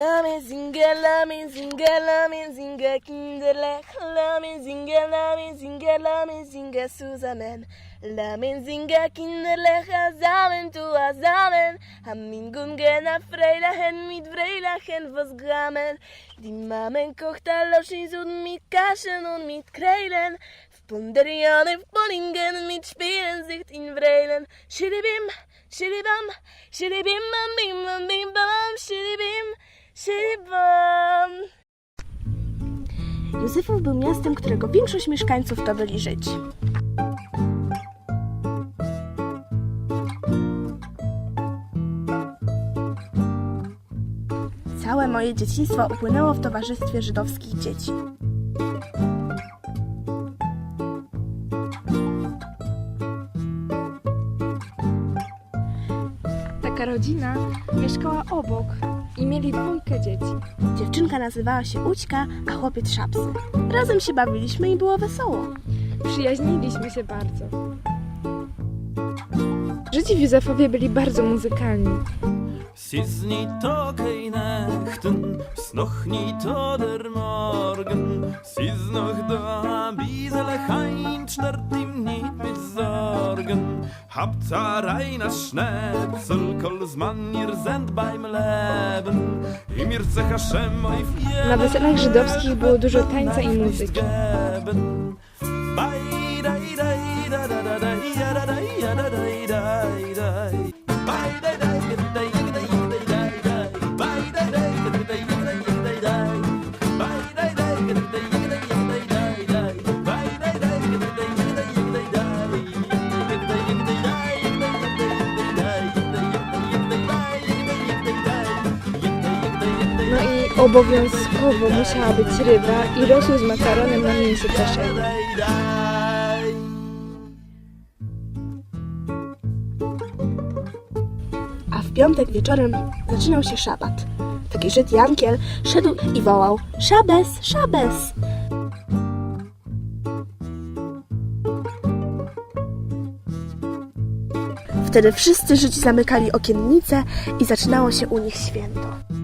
Lame zinge, lame zinge, lame zinge, kinderlech. Lame zinge, lame zinge, lame zinge, zusammen. Lame zinge, kinderlech, hazamen, tu azamen. Hamin gungen a freilachen mit freilachen was gamen. Die mamen kocht a loschis mit kaschen und mit kreilen. Punderian in mit Spielen sich in Vreilen. Schiribim, schiribam, schiribim, bim, bim, bim. Józefów był miastem, którego większość mieszkańców to byli Żydzi. Całe moje dzieciństwo upłynęło w towarzystwie żydowskich dzieci. Taka rodzina mieszkała obok i mieli dwójkę dzieci. Dziewczynka nazywała się Ućka, a chłopiec Szapsy. Razem się bawiliśmy i było wesoło. Przyjaźniliśmy się bardzo. Żydzi w Józefowie byli bardzo muzykalni. Okay Nächten, bis noch niet oder Morgen. Sis noch da, Habt reiner Schnäpsel, kolles Mann, ihr seid beim Leben. Na weselach żydowskich było dużo tańca i muzyki. Obowiązkowo musiała być ryba i rosół z makaronem na mięsie kaszeni. A w piątek wieczorem zaczynał się szabat. Taki Żyd Jankiel szedł i wołał Szabes, szabes! Wtedy wszyscy Żydzi zamykali okiennice i zaczynało się u nich święto.